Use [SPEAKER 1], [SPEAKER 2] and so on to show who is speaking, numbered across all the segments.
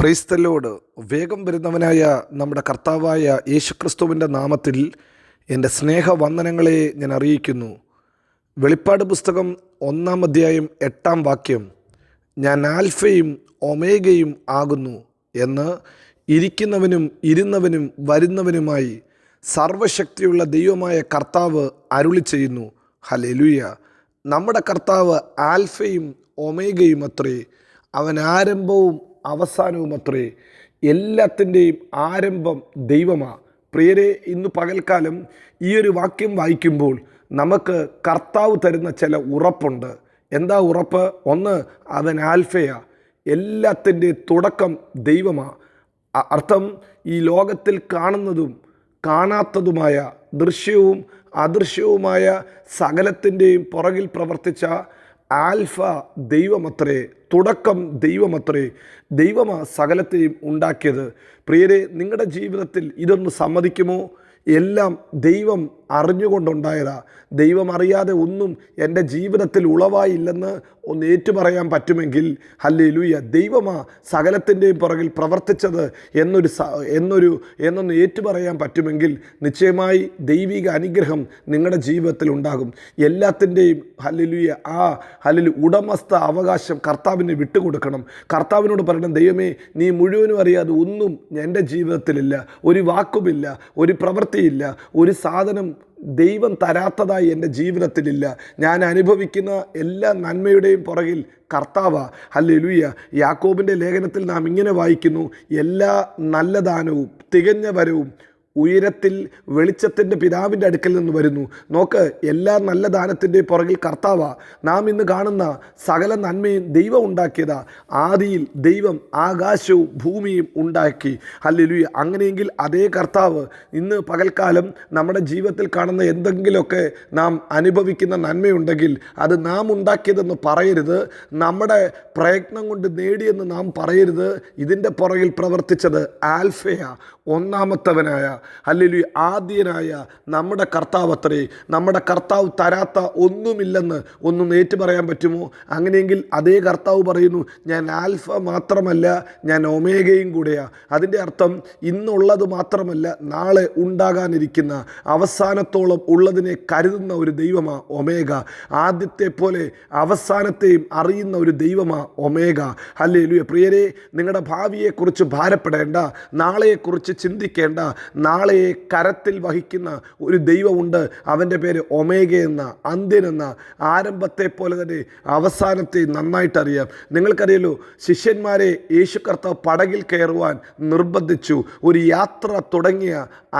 [SPEAKER 1] ക്രൈസ്തലോട് വേഗം വരുന്നവനായ നമ്മുടെ കർത്താവായ യേശുക്രിസ്തുവിന്റെ നാമത്തിൽ എന്റെ സ്നേഹവന്ദനങ്ങളെ ഞാൻ അറിയിക്കുന്നു. വെളിപ്പാട് പുസ്തകം ഒന്നാം അധ്യായം എട്ടാം വാക്യം ഞാൻ ആൽഫയും ഒമേഗയും ആകുന്നു എന്ന് ഇരിക്കുന്നവനും ഇരുന്നവനും വരുന്നവനുമായി സർവശക്തിയുള്ള ദൈവമായ കർത്താവ് അരുളി ചെയ്യുന്നു. ഹലെലുയ നമ്മുടെ കർത്താവ് ആൽഫയും ഒമേഗയും അത്രേ. അവൻ ആരംഭവും അവസാനവും അത്രേ. എല്ലാത്തിന്റെയും ആരംഭം ദൈവമാ. പ്രിയരെ ഇന്ന് പകൽക്കാലം ഈ ഒരു വാക്യം വായിക്കുമ്പോൾ നമുക്ക് കർത്താവ് തരുന്ന ചില ഉറപ്പുണ്ട്. എന്താ ഉറപ്പ്? ഒന്ന് അവൻ ആൽഫയ. എല്ലാത്തിന്റെ തുടക്കം ദൈവമാ. അ- അർത്ഥം ഈ ലോകത്തിൽ കാണുന്നതും കാണാത്തതുമായ ദൃശ്യവും അദൃശ്യവുമായ സകലത്തിന്റെയും പുറകിൽ പ്രവർത്തിച്ച ആൽഫ ദൈവമത്രേ തുടക്കം ദൈവമത്രേ ദൈവമാ സകലത്തെയും ഉണ്ടാക്കിയത്. പ്രിയരെ നിങ്ങളുടെ ജീവിതത്തിൽ ഇതൊന്ന് സമ്മതിക്കുമോ? എല്ലാം ദൈവം അറിഞ്ഞുകൊണ്ടുണ്ടായതാ. ദൈവം അറിയാതെ ഒന്നും എന്റെ ജീവിതത്തിൽ ഉളവായില്ലെന്ന് ഒന്ന് ഏറ്റുപറയാൻ പറ്റുമെങ്കിൽ ഹല്ലേ ലൂയ ദൈവമാ സകലത്തിന്റെയും പുറകിൽ പ്രവർത്തിച്ചത് എന്നൊരു എന്നൊരു എന്നൊന്ന് ഏറ്റുപറയാൻ പറ്റുമെങ്കിൽ നിശ്ചയമായി ദൈവിക അനുഗ്രഹം നിങ്ങളുടെ ജീവിതത്തിൽ ഉണ്ടാകും. എല്ലാത്തിന്റെയും ഹല്ലുയ ആ ഹല്ലിൽ ഉടമസ്ഥ അവകാശം കർത്താവിന് വിട്ടുകൊടുക്കണം. കർത്താവിനോട് പറയണം ദൈവമേ നീ മുഴുവനും അറിയാതെ ഒന്നും എന്റെ ജീവിതത്തിലില്ല. ഒരു വാക്കുമില്ല ഒരു പ്രവൃത്തിയില്ല. ഒരു സാധനം ദൈവം തരാത്തതായി എന്റെ ജീവിതത്തിലില്ല. ഞാൻ അനുഭവിക്കുന്ന എല്ലാ നന്മയുടെയും പുറകിൽ കർത്താവ. ഹല്ലേലൂയ യാക്കോബിന്റെ ലേഖനത്തിൽ നാം ഇങ്ങനെ വായിക്കുന്നു എല്ലാ നല്ല ദാനവും തികഞ്ഞ വരവും ഉയരത്തിൽ വെളിച്ചത്തിന്റെ പിതാവിന്റെ അടുക്കൽ നിന്ന് വരുന്നു. നോക്ക് എല്ലാ നല്ല ദാനത്തിന്റെ പുറകിൽ കർത്താവ. നാം ഇന്ന് കാണുന്ന സകല നന്മയും ദൈവം ഉണ്ടാക്കിയതാ. ആദിയിൽ ദൈവം ആകാശവും ഭൂമിയും ഉണ്ടാക്കി. ഹല്ലേലൂയ. അങ്ങനെയെങ്കിൽ അതേ കർത്താവ് ഇന്ന് പകൽക്കാലം നമ്മുടെ ജീവിതത്തിൽ കാണുന്ന എന്തെങ്കിലുമൊക്കെ നാം അനുഭവിക്കുന്ന നന്മയുണ്ടെങ്കിൽ അത് നാം ഉണ്ടാക്കിയതെന്ന് പറയരുത്. നമ്മുടെ പ്രയത്നം കൊണ്ട് നേടിയെന്ന് നാം പറയരുത്. ഇതിന്റെ പുറകിൽ പ്രവർത്തിച്ചത് ആൽഫയ ഒന്നാമത്തവനായ അല്ലെങ്കിൽ ആദ്യനായ നമ്മുടെ കർത്താവ് അത്രേ. നമ്മുടെ കർത്താവ് തരാത്ത ഒന്നുമില്ലെന്ന് ഒന്നും ഏറ്റു പറയാൻ പറ്റുമോ? അങ്ങനെയെങ്കിൽ അതേ കർത്താവ് പറയുന്നു ഞാൻ ആൽഫ മാത്രമല്ല ഞാൻ ഒമേഗയും കൂടെയാണ് അതിന്റെ അർത്ഥം ഇന്നുള്ളത് മാത്രമല്ല നാളെ ഉണ്ടാകാനിരിക്കുന്ന അവസാനത്തോളം ഉള്ളതിനെ കരുതുന്ന ഒരു ദൈവമാ ഒമേഗ. ആദ്യത്തെ പോലെ അവസാനത്തെയും അറിയുന്ന ഒരു ദൈവമാ ഒമേഗ. അല്ലേ ലുയ പ്രിയരെ നിങ്ങളുടെ ഭാവിയെക്കുറിച്ച് ഭാരപ്പെടേണ്ട നാളെയെക്കുറിച്ച് ചിന്തിക്കേണ്ട നാളെയെ കരത്തിൽ വഹിക്കുന്ന ഒരു ദൈവമുണ്ട്. അവന്റെ പേര് ഒമേഗ എന്ന അന്ത്യനെന്ന ആരംഭത്തെ പോലെ തന്നെ അവസാനത്തെ നന്നായിട്ടറിയാം. നിങ്ങൾക്കറിയല്ലോ ശിഷ്യന്മാരെ യേശു കർത്താവ് പടകിൽ കയറുവാൻ നിർബന്ധിച്ചു. ഒരു യാത്ര തുടങ്ങിയ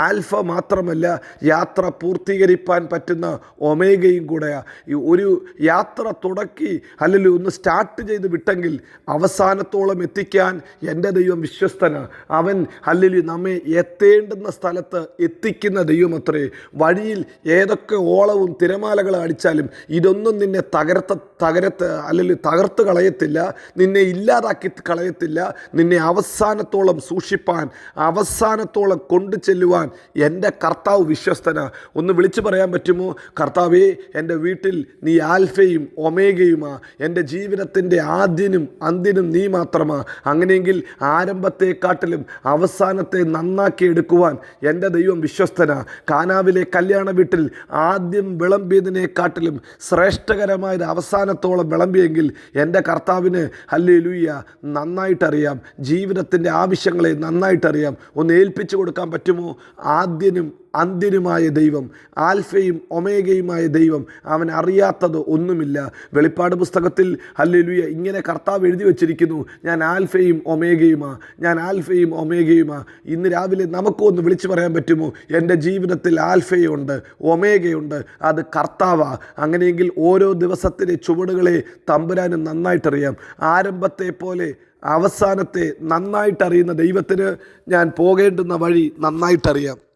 [SPEAKER 1] ആൽഫ മാത്രമല്ല യാത്ര പൂർത്തീകരിപ്പാൻ പറ്റുന്ന ഒമേഗയും കൂടെയാണ് ഒരു യാത്ര തുടക്കി അല്ലെങ്കിൽ ഒന്ന് സ്റ്റാർട്ട് ചെയ്ത് വിട്ടെങ്കിൽ അവസാനത്തോളം എത്തിക്കാൻ എന്റെ ദൈവം വിശ്വസ്തനാണ് അവൻ അല്ലെങ്കിൽ നമ്മെ എത്തേണ്ടുന്ന സ്ഥലത്ത് എത്തിക്കുന്ന ദൈവമത്രേ വഴിയിൽ ഏതൊക്കെ ഓളവും തിരമാലകളും അടിച്ചാലും ഇതൊന്നും നിന്നെ തകർത്ത തകരത്ത് അല്ലെങ്കിൽ തകർത്ത് കളയത്തില്ല നിന്നെ ഇല്ലാതാക്കി കളയത്തില്ല നിന്നെ അവസാനത്തോളം സൂക്ഷിപ്പാൻ അവസാനത്തോളം കൊണ്ടു ചെല്ലുവാൻ എന്റെ കർത്താവ് വിശ്വസ്തന. ഒന്ന് വിളിച്ചു പറയാൻ പറ്റുമോ? കർത്താവേ എന്റെ വീട്ടിൽ നീ ആൽഫയും ഒമേഗയുമാ. എന്റെ ജീവിതത്തിന്റെ ആദ്യനും അന്ത്യനും നീ മാത്രമാ. അങ്ങനെയെങ്കിൽ ആരംഭത്തെക്കാട്ടിലും അവസാനത്തെ നന്നാക്കി എടുക്കുവാൻ എന്റെ ദൈവം വിശ്വസ്തന. കാനാവിലെ കല്യാണ വീട്ടിൽ ആദ്യം വിളമ്പിയതിനെക്കാട്ടിലും ശ്രേഷ്ഠകരമായത് അവസാനത്തോളം വിളമ്പിയെങ്കിൽ എന്റെ കർത്താവിന് അല്ലേ ലൂയ്യ നന്നായിട്ടറിയാം. ജീവിതത്തിന്റെ ആവശ്യങ്ങളെ നന്നായിട്ടറിയാം. ഒന്ന് ഏൽപ്പിച്ചു കൊടുക്കാൻ പറ്റുമോ? ആദ്യനും അന്ത്യനുമായ ദൈവം ആൽഫയും ഒമേഗയുമായ ദൈവം അവൻ അറിയാത്തത് ഒന്നുമില്ല. വെളിപ്പാട് പുസ്തകത്തിൽ ഹല്ലേലൂയ ഇങ്ങനെ കർത്താവ് എഴുതി വച്ചിരിക്കുന്നു ഞാൻ ആൽഫയും ഒമേഗയുമാ ഞാൻ ആൽഫയും ഒമേഗയുമാ. ഇന്ന് രാവിലെ നമുക്കൊന്ന് വിളിച്ചു പറയാൻ പറ്റുമോ? എന്റെ ജീവിതത്തിൽ ആൽഫയുണ്ട് ഒമേഗയുണ്ട് അത് കർത്താവാ. അങ്ങനെയെങ്കിൽ ഓരോ ദിവസത്തിലെ ചുവടുകളെ തമ്പുരാനും നന്നായിട്ടറിയാം. ആരംഭത്തെ പോലെ അവസാനത്തെ നന്നായിട്ടറിയുന്ന ദൈവത്തിന് ഞാൻ പോകേണ്ടുന്ന വഴി നന്നായിട്ടറിയാം.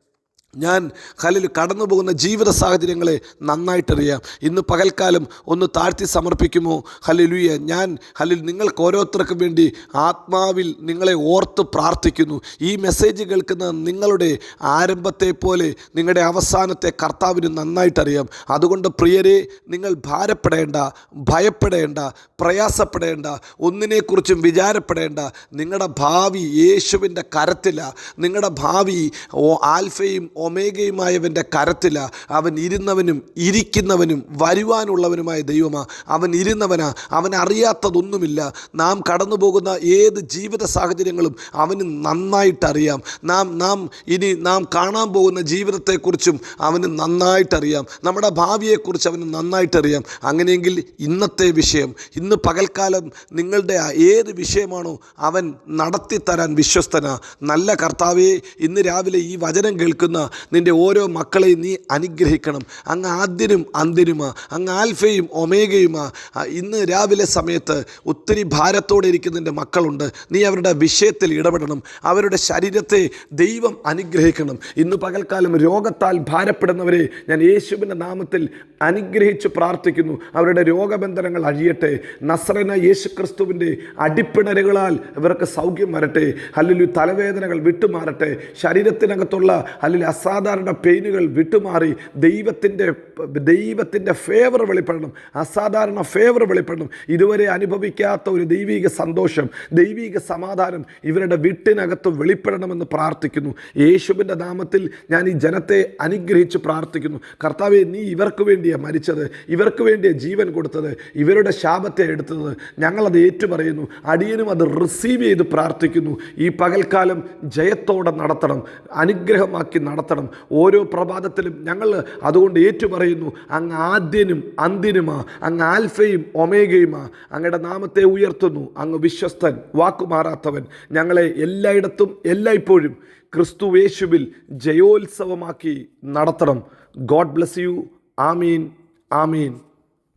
[SPEAKER 1] ഞാൻ കലിൽ കടന്നു പോകുന്ന ജീവിത സാഹചര്യങ്ങളെ നന്നായിട്ടറിയാം. ഇന്ന് പകൽക്കാലം ഒന്ന് താഴ്ത്തി സമർപ്പിക്കുമോ? ഹലിലുയ ഞാൻ ഹലിൽ നിങ്ങൾക്ക് ഓരോരുത്തർക്കും വേണ്ടി ആത്മാവിൽ നിങ്ങളെ ഓർത്ത് പ്രാർത്ഥിക്കുന്നു. ഈ മെസ്സേജ് കേൾക്കുന്ന നിങ്ങളുടെ ആരംഭത്തെ പോലെ നിങ്ങളുടെ അവസാനത്തെ കർത്താവിന് നന്നായിട്ടറിയാം. അതുകൊണ്ട് പ്രിയരെ നിങ്ങൾ ഭാരപ്പെടേണ്ട ഭയപ്പെടേണ്ട പ്രയാസപ്പെടേണ്ട ഒന്നിനെക്കുറിച്ചും വിചാരപ്പെടേണ്ട. നിങ്ങളുടെ ഭാവി യേശുവിന്റെ കരത്തില. നിങ്ങളുടെ ഭാവി ഓ ആൽഫയും ഒമേഗയുമായവന്റെ കരത്തില അവൻ ഇരുന്നവനും ഇരിക്കുന്നവനും വരുവാനുള്ളവനുമായ ദൈവമാ. അവൻ ഇരുന്നവനാ അവൻ അറിയാത്തതൊന്നുമില്ല. നാം കടന്നു പോകുന്ന ഏത് ജീവിത സാഹചര്യങ്ങളും അവന് നന്നായിട്ടറിയാം. നാം നാം ഇനി നാം കാണാൻ പോകുന്ന ജീവിതത്തെക്കുറിച്ചും അവന് നന്നായിട്ടറിയാം. നമ്മുടെ ഭാവിയെക്കുറിച്ച് അവന് നന്നായിട്ടറിയാം. അങ്ങനെയെങ്കിൽ ഇന്നത്തെ വിഷയം ഇന്ന് പകൽക്കാലം നിങ്ങളുടെ ഏത് വിഷയമാണോ അവൻ നടത്തിത്തരാൻ വിശ്വസ്തനാ. നല്ല കർത്താവേ ഇന്ന് രാവിലെ ഈ വചനം കേൾക്കുന്ന നിന്റെ ഓരോ മക്കളെയും നീ അനുഗ്രഹിക്കണം. അങ്ങ് ആദ്യനും അന്തിനുമാ അങ്ങ് ആൽഫയും ഒമേഗയുമാ. ഇന്ന് രാവിലെ സമയത്ത് ഒത്തിരി ഭാരത്തോടെ ഇരിക്കുന്ന നിന്റെ മക്കളുണ്ട്. നീ അവരുടെ വിഷയത്തിൽ ഇടപെടണം. അവരുടെ ശരീരത്തെ ദൈവം അനുഗ്രഹിക്കണം. ഇന്ന് പകൽക്കാലം രോഗത്താൽ ഭാരപ്പെടുന്നവരെ ഞാൻ യേശുവിന്റെ നാമത്തിൽ അനുഗ്രഹിച്ച് പ്രാർത്ഥിക്കുന്നു. അവരുടെ രോഗബന്ധനങ്ങൾ അഴിയട്ടെ. നസ്രന യേശു ക്രിസ്തുവിന്റെ അടിപ്പിണരുകളാൽ ഇവർക്ക് സൗഖ്യം വരട്ടെ. അല്ലെങ്കിൽ തലവേദനകൾ വിട്ടുമാറട്ടെ. ശരീരത്തിനകത്തുള്ള അല്ലെങ്കിൽ അസാധാരണ പെയിനുകൾ വിട്ടുമാറി ദൈവത്തിന്റെ ദൈവത്തിന്റെ ഫേവർ വെളിപ്പെടണം. അസാധാരണ ഫേവർ വെളിപ്പെടണം. ഇതുവരെ അനുഭവിക്കാത്ത ഒരു ദൈവിക സന്തോഷം ദൈവിക സമാധാനം ഇവരുടെ വീട്ടിനകത്ത് വെളിപ്പെടണമെന്ന് പ്രാർത്ഥിക്കുന്നു. യേശുവിന്റെ നാമത്തിൽ ഞാൻ ഈ ജനത്തെ അനുഗ്രഹിച്ച് പ്രാർത്ഥിക്കുന്നു. കർത്താവെ നീ ഇവർക്ക് വേണ്ടിയാണ് മരിച്ചത്. ഇവർക്ക് വേണ്ടിയാണ് ജീവൻ കൊടുത്തത്. ഇവരുടെ ശാപത്തെ എടുത്തത്. ഞങ്ങളത് ഏറ്റുപറയുന്നു. അടിയനും അത് റിസീവ് ചെയ്ത് പ്രാർത്ഥിക്കുന്നു. ഈ പകൽക്കാലം ജയത്തോടെ നടത്തണം. അനുഗ്രഹമാക്കി നടത്തണം ഓരോ പ്രഭാതത്തിലും ഞങ്ങൾ അതുകൊണ്ട് ഏറ്റുപറയുന്നു അങ്ങ് ആദ്യനും അന്തിനുമാ അങ്ങ് ആൽഫയും ഒമേഗയുമാ അങ്ങയുടെ നാമത്തെ ഉയർത്തുന്നു അങ്ങ് വിശ്വസ്തൻ വാക്കുമാറാത്തവൻ. ഞങ്ങളെ എല്ലായിടത്തും എല്ലായ്പ്പോഴും ക്രിസ്തു യേശുവിൽ ജയോത്സവമാക്കി നടത്തണം. God bless you. Amin. Amin.